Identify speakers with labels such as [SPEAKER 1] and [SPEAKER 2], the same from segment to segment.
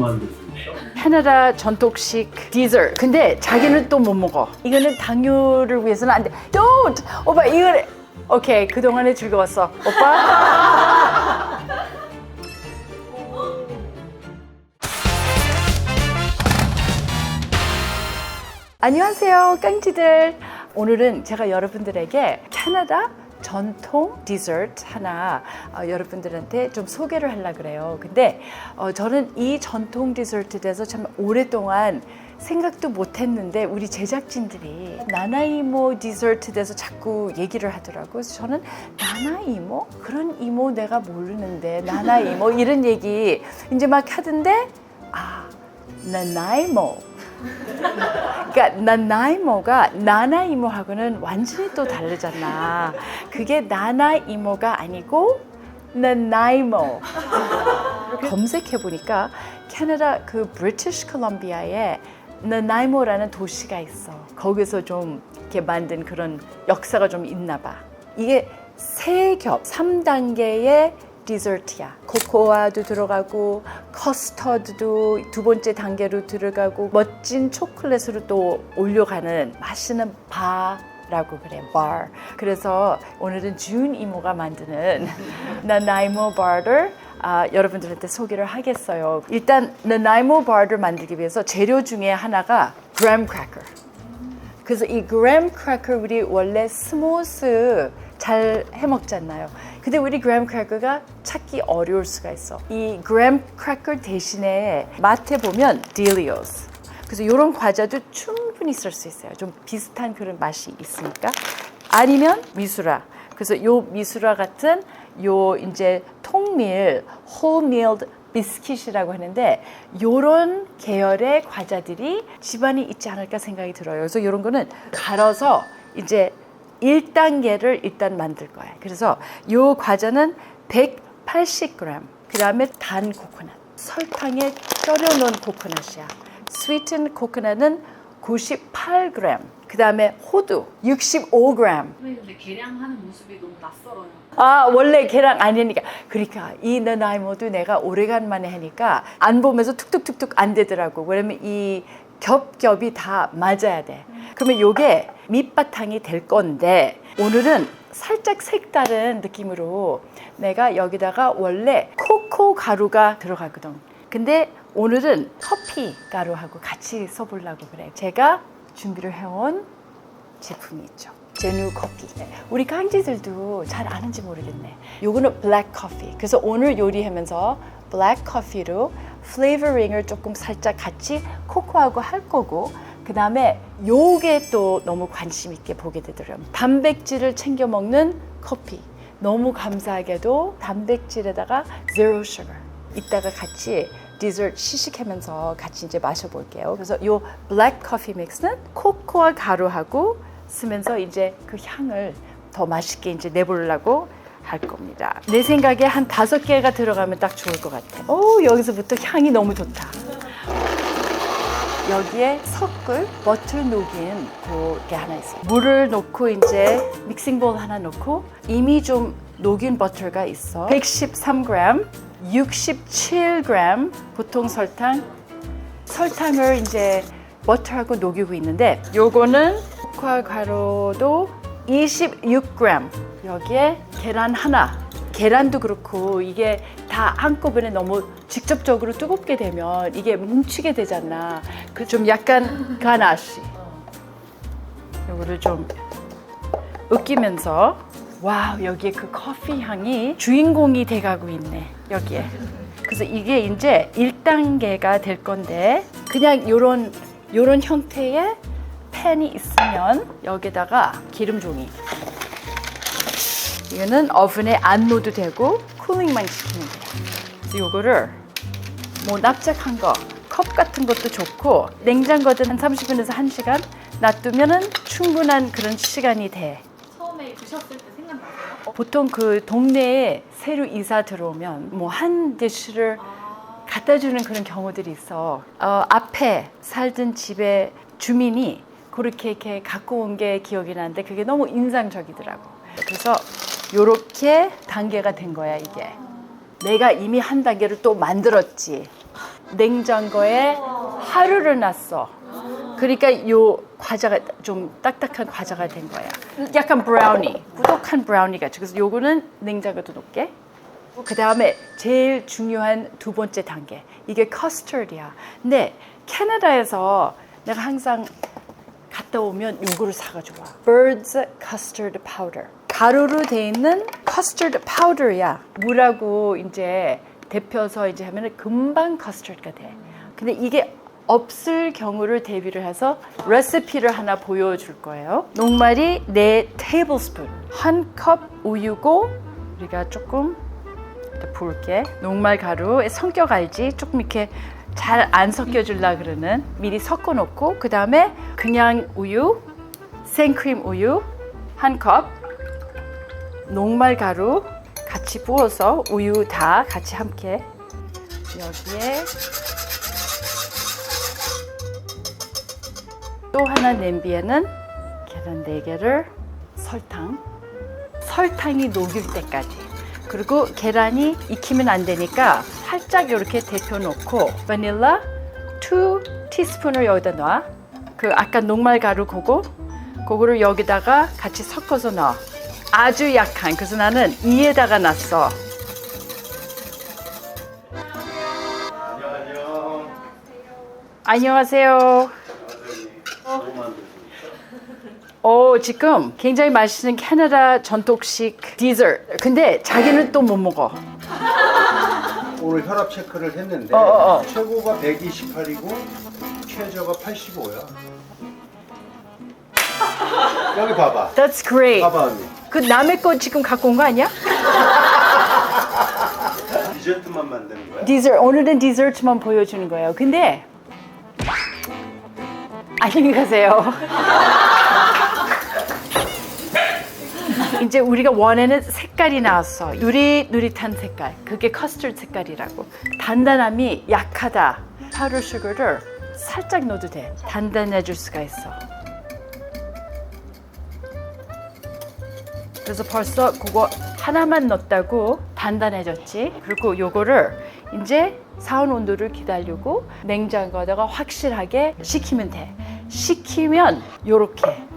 [SPEAKER 1] 만드는 거예 캐나다 전통식 디저트. 근데 자기는 또 못 먹어. 이거는 당뇨를 위해서는 안 돼. Don't! 오빠, 이거. 오케이, 그동안에 즐거웠어. 오빠? 안녕하세요, 깡지들. 오늘은 제가 여러분들에게 캐나다 전통 디저트 하나 어, 여러분들한테 좀 소개를 하려 그래요. 근데 어, 저는 이 전통 디저트에 대해서 참 오랫동안 생각도 못했는데 우리 제작진들이 나나이모 디저트에 대해서 자꾸 얘기를 하더라고요. 그래서 저는 나나이모 그런 이모 내가 모르는데 나나이모 이런 얘기 이제 막 하던데 아 나나이모 그러니까 난 나이모가 나나 이모하고는 완전히 또 다르잖아. 그게 나나 이모가 아니고 난 나이모. 검색해 보니까 캐나다 그 브리티시 콜롬비아에 나이모라는 도시가 있어. 거기서 좀 이렇게 만든 그런 역사가 좀 있나 봐. 이게 세 겹, 삼단계의 디저트야. 코코아도 들어가고 커스터드도 두 번째 단계로 들어가고 멋진 초콜릿으로 또 올려가는 맛있는 바 라고 그래 b 그래서 오늘은 준 이모가 만드는 나나이모 바를 아, 여러분들한테 소개를 하겠어요 일단 나나이모 바를 만들기 위해서 재료 중에 하나가 그램 크래커 그래서 이 그램 크래커 우리 원래 스모스 잘 해먹잖아요 근데 우리 그램 크래커가 찾기 어려울 수가 있어. 이 그램 크래커 대신에 마트에 보면 딜리오스. 그래서 이런 과자도 충분히 쓸 수 있어요. 좀 비슷한 그런 맛이 있으니까. 아니면 미수라. 그래서 요 미수라 같은 요 이제 통밀, 홀밀드 비스킷이라고 하는데 요런 계열의 과자들이 집안이 있지 않을까 생각이 들어요. 그래서 요런 거는 갈아서 이제 1단계를 일단 만들 거예요. 그래서 요 과자는 180g. 그 다음에 단 코코넛. 설탕에 썰어놓은 코코넛이야. 스위튼 코코넛은 98g. 그 다음에 호두 65g.
[SPEAKER 2] 근데 계량하는 모습이 너무 낯설어요.
[SPEAKER 1] 아 원래 계량 아니니까. 그러니까 이내 나이 모두 내가 오래간만에 하니까 안 보면서 툭툭툭툭 안 되더라고. 왜냐면 이 겹겹이 다 맞아야 돼. 그러면 이게 밑바탕이 될 건데 오늘은 살짝 색다른 느낌으로 내가 여기다가 원래 코코 가루가 들어가거든. 근데 오늘은 커피 가루하고 같이 써보려고 그래. 제가 준비를 해온 제품이 있죠. 제뉴 커피. 네. 우리 깡지들도 잘 아는지 모르겠네. 요거는 블랙 커피. 그래서 오늘 요리하면서 블랙 커피로 플레이버링을 조금 살짝 같이 코코하고 할 거고 그 다음에 요게 또 너무 관심 있게 보게 되더라고요. 단백질을 챙겨 먹는 커피. 너무 감사하게도 단백질에다가 zero sugar. 이따가 같이 디저트 시식하면서 같이 이제 마셔볼게요. 그래서 요 블랙 커피 믹스는 코코아 가루하고 쓰면서 이제 그 향을 더 맛있게 이제 내보려고 할 겁니다. 내 생각에 한 다섯 개가 들어가면 딱 좋을 것 같아. 오, 여기서부터 향이 너무 좋다. 여기에 섞을 버틀 녹인 그게 하나 있어요. 물을 넣고 이제 믹싱볼 하나 넣고 이미 좀 녹인 버틀가 있어. 113g, 67g 보통 설탕. 설탕을 이제 버터하고 녹이고 있는데 요거는 코 가루도 26g 여기에 계란 하나 계란도 그렇고 이게 다 한꺼번에 너무 직접적으로 뜨겁게 되면 이게 뭉치게 되잖아 그 좀 약간 가나시 요거를 좀 으끼면서 와 여기에 그 커피 향이 주인공이 돼가고 있네 여기에 그래서 이게 이제 1단계가 될 건데 그냥 요런 요런 형태의 팬이 있으면 여기다가 기름 종이 이거는 어븐에 안 넣어도 되고 쿨링만 시키면 돼요 요거를 뭐 납작한 거, 컵 같은 것도 좋고 냉장고든 한 30분에서 1시간 놔두면은 충분한 그런 시간이 돼
[SPEAKER 2] 처음에 드셨을 때 생각나세요?
[SPEAKER 1] 어, 보통 그 동네에 새로 이사 들어오면 뭐한 디쉬를 아. 갖다 주는 그런 경우들이 있어 어, 앞에 살던 집에 주민이 그렇게 이렇게 갖고 온 게 기억이 나는데 그게 너무 인상적이더라고. 그래서 요렇게 단계가 된 거야, 이게. 내가 이미 한 단계를 또 만들었지. 냉장고에 하루를 놨어. 그러니까 요 과자가 좀 딱딱한 과자가 된 거야. 약간 브라우니, 꾸덕한 브라우니 가이 그래서 요거는 냉장고도 놓게. 그 다음에 제일 중요한 두 번째 단계. 이게 커스터드야. 근데 캐나다에서 내가 항상 갔다 오면 요거를 사가지고 와. Bird's Custard Powder. 가루로 돼 있는 custard powder야. 물하고 이제 데펴서 이제 하면 금방 custard가 돼. 근데 이게 없을 경우를 대비를 해서 레시피를 하나 보여줄 거예요. 녹말이 4 테이블스푼. 한 컵 우유고 우리가 조금 볼게 녹말 가루의 성격 알지? 조금 이렇게 잘안 섞여 줄라 그러는 미리 섞어 놓고 그다음에 그냥 우유, 생크림 우유 한 컵, 녹말 가루 같이 부어서 우유 다 같이 함께 여기에 또 하나 냄비에는 계란 4개를 설탕 설탕이 녹일 때까지 그리고 계란이 익히면 안 되니까 살짝 이렇게 데펴 놓고 바닐라 2 티스푼을 여기다 놔. 그 아까 녹말 가루 그거 그거를 여기다가 같이 섞어서 넣어. 아주 약한. 그래서 나는 2에다가 놨어. 안녕하세요. 오, 어, 지금 굉장히 맛있는 캐나다 전통식 디저. 근데 자기는 또 못 먹어.
[SPEAKER 3] 오늘 혈압 체크를 했는데 어, 어, 어. 최고가 128이고 최저가 85야. 여기 봐봐.
[SPEAKER 1] That's great. 봐봐 언니. 그 남의 거 지금 갖고 온 거 아니야?
[SPEAKER 3] 디저트만 만드는 거야?
[SPEAKER 1] 디저 오늘은 디저트만 보여주는 거예요. 근데 안녕히 가세요. 이제 우리가 원하는 색깔이 나왔어. 누릿누릿한 색깔. 그게 커스터드 색깔이라고. 단단함이 약하다. 파우더 슈거를 살짝 넣어도 돼. 단단해질 수가 있어. 그래서 벌써 그거 하나만 넣었다고 단단해졌지. 그리고 요거를 이제 사온 온도를 기다리고 냉장고에다가 확실하게 식히면 돼. 식히면 요렇게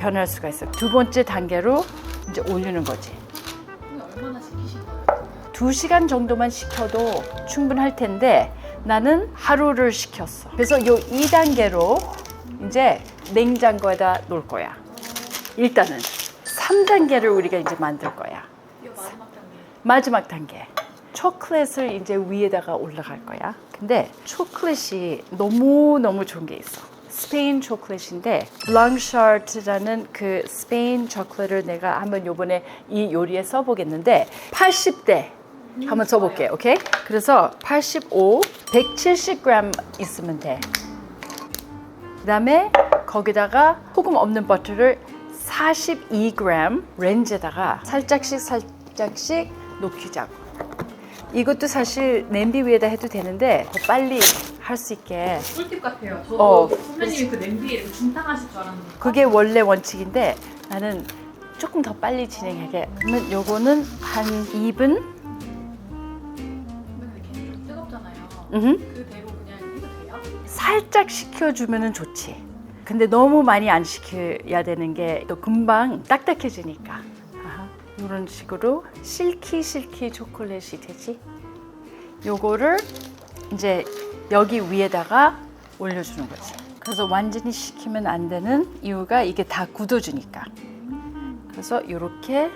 [SPEAKER 1] 변할 수가 있어요. 두 번째 단계로 이제 올리는 거지. 두 시간 정도만 시켜도 충분할 텐데 나는 하루를 시켰어 그래서 이 2단계로 이제 냉장고에다 놓을 거야. 일단은 3단계를 우리가 이제 만들 거야.
[SPEAKER 2] 마지막 단계.
[SPEAKER 1] 마지막 단계. 초콜릿을 이제 위에다가 올라갈 거야. 근데 초콜릿이 너무너무 좋은 게 있어. 스페인 초콜릿인데 블랑샤르트라는 그 스페인 초콜릿을 내가 한번 요번에 이 요리에 써보겠는데 80대 한번 써볼게요. 오케이? 그래서 85, 170g 있으면 돼. 그다음에 거기다가 소금 없는 버터를 42g 렌즈에다가 살짝씩 살짝씩 녹히자고. 이것도 사실 냄비 위에다 해도 되는데 더 빨리 할 수 있게
[SPEAKER 2] 꿀팁 같아요. 저 어, 선배님이 그 냄비에 게 중탕하실 줄 알았는데.
[SPEAKER 1] 그게 원래 원칙인데 나는 조금 더 빨리 진행하게 그러면 요거는 한 2분?
[SPEAKER 2] 근데 그게 좀 뜨겁잖아요. 음. 그 대로 그냥 해도 돼요?
[SPEAKER 1] 살짝 식혀주면 좋지 근데 너무 많이 안 식혀야 되는 게 또 금방 딱딱해지니까 이런 식으로 실키 실키 초콜릿이 되지. 요거를 이제 여기 위에다가 올려주는 거지. 그래서 완전히 식히면 안 되는 이유가 이게 다 굳어주니까. 그래서 이렇게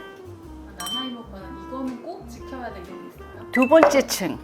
[SPEAKER 1] 두 번째 층.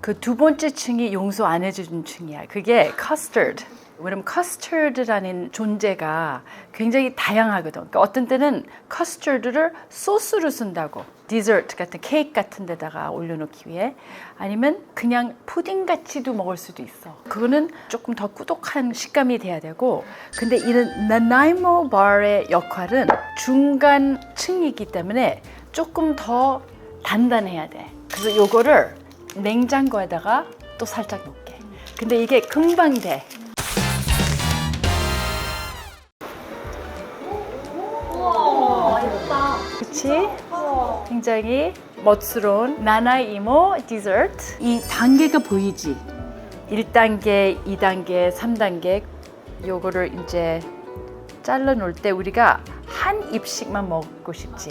[SPEAKER 1] 그 두 번째 층이 용서 안 해주는 층이야. 그게 커스터드. 왜냐면 커스터드라는 존재가 굉장히 다양하거든. 그러니까 어떤 때는 커스터드를 소스로 쓴다고. 디저트 같은 케이크 같은 데다가 올려놓기 위해 아니면 그냥 푸딩 같이도 먹을 수도 있어. 그거는 조금 더 꾸덕한 식감이 돼야 되고 근데 이런 나나이모 바의 역할은 중간층이기 때문에 조금 더 단단해야 돼. 그래서 요거를 냉장고에다가 또 살짝 넣게 근데 이게 금방 돼. 같이 굉장히 멋스러운 나나 이모 디저트 이 단계가 보이지? 1단계, 2단계, 3단계 요거를 이제 잘라 놓을 때 우리가 한 입씩만 먹고 싶지.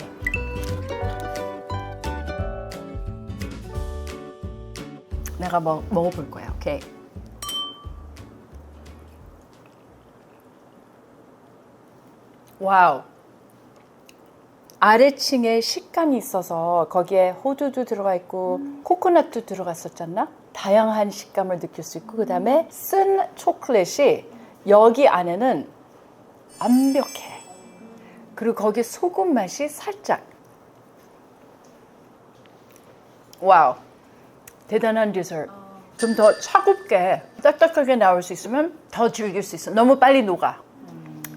[SPEAKER 1] 내가 먹, 먹어볼 거야. 오케이. 와우. 아래층에 식감이 있어서 거기에 호두도 들어가 있고 음. 코코넛도 들어갔었잖아. 다양한 식감을 느낄 수 있고 그다음에 쓴 초콜릿이 여기 안에는 완벽해. 그리고 거기 에 소금 맛이 살짝. 와우. 대단한 디저트. 좀 더 차갑게 딱딱하게 나올 수 있으면 더 즐길 수 있어. 너무 빨리 녹아.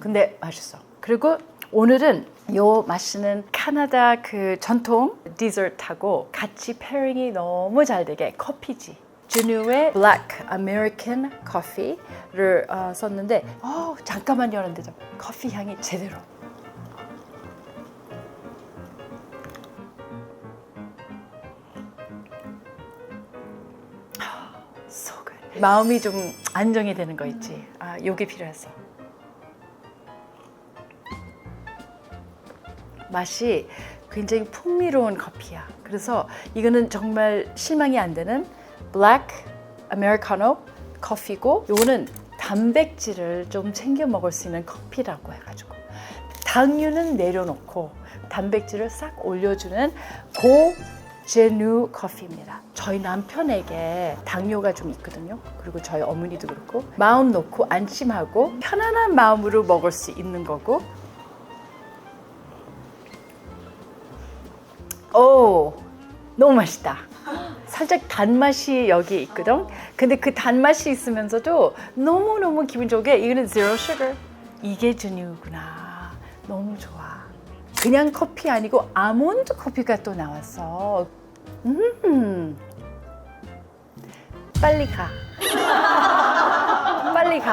[SPEAKER 1] 근데 맛있어. 그리고 오늘은 요 맛있는 캐나다그 전통 디저트하고 같이 페링이 너무 잘 되게 커피지 주뉴의 블랙 아메리칸 커피를 어, 썼는데 어, 잠깐만 열었는데 커피 향이 제대로 속을 마음이 좀 안정이 되는 거 있지 아 요게 필요해서 맛이 굉장히 풍미로운 커피야. 그래서 이거는 정말 실망이 안 되는 블랙 아메리카노 커피고 이거는 단백질을 좀 챙겨 먹을 수 있는 커피라고 해가지고 당류는 내려놓고 단백질을 싹 올려주는 고 제누 커피입니다. 저희 남편에게 당뇨가 좀 있거든요. 그리고 저희 어머니도 그렇고 마음 놓고 안심하고 편안한 마음으로 먹을 수 있는 거고 오, 너무 맛있다. 살짝 단맛이 여기 있거든. 근데 그 단맛이 있으면서도 너무너무 기분 좋게 이거는 zero sugar. 이게 전유구나. 너무 좋아. 그냥 커피 아니고 아몬드 커피가 또 나왔어. 음. 빨리 가. 빨리 가.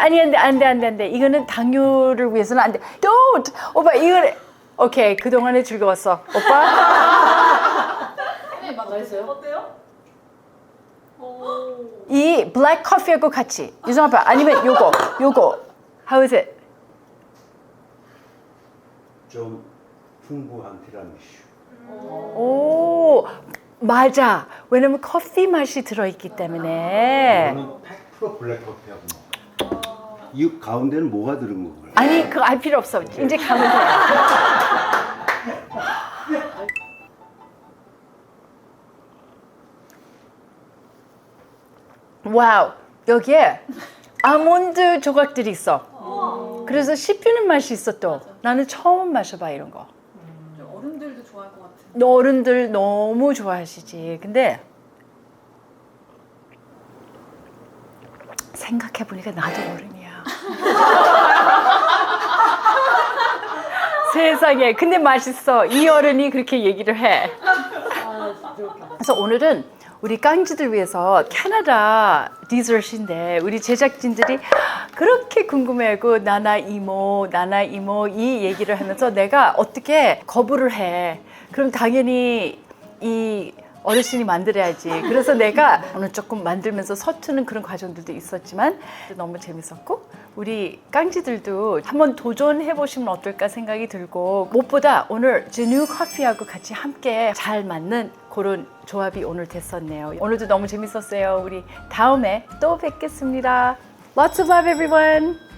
[SPEAKER 1] 아니, 안 돼, 안 돼, 안 돼, 안 돼. 이거는 당뇨를 위해서는 안 돼. Don't! 오빠, 이거 오케이 그동안에 즐거웠어 오빠
[SPEAKER 2] 네, 맛있어요? 어때요?
[SPEAKER 1] 이 블랙 커피하고 같이 유성 아빠 아니면 요거 요거 How is it?
[SPEAKER 3] 좀 풍부한 티라미슈 오,
[SPEAKER 1] 맞아 왜냐면 커피 맛이 들어있기 때문에
[SPEAKER 3] 이거는 100% 블랙 커피하고 이 가운데는 뭐가 들은 거예요?
[SPEAKER 1] 아니 그거 알 필요 없어 이제 가면 돼 와우 여기에 아몬드 조각들이 있어. 그래서 씹히는 맛이 있어 또. 나는 처음 마셔봐 이런 거.
[SPEAKER 2] 어른들도 좋아할 것 같은.
[SPEAKER 1] 아 어른들 너무 좋아하시지. 근데 생각해보니까 나도 어른이야. 세상에. 근데 맛있어. 이 어른이 그렇게 얘기를 해. 아, 그래서 오늘은 우리 깡지들 위해서 캐나다 디저트인데 우리 제작진들이 그렇게 궁금해하고 나나 이모 나나 이모 이 얘기를 하면서 내가 어떻게 거부를 해 그럼 당연히 이 어르신이 만들어야지. 그래서 내가 오늘 조금 만들면서 서투는 그런 과정들도 있었지만 너무 재밌었고 우리 깡지들도 한번 도전해 보시면 어떨까 생각이 들고 무엇보다 오늘 제뉴 커피하고 같이 함께 잘 맞는 그런 조합이 오늘 됐었네요. 오늘도 너무 재밌었어요. 우리 다음에 또 뵙겠습니다. Lots of love everyone.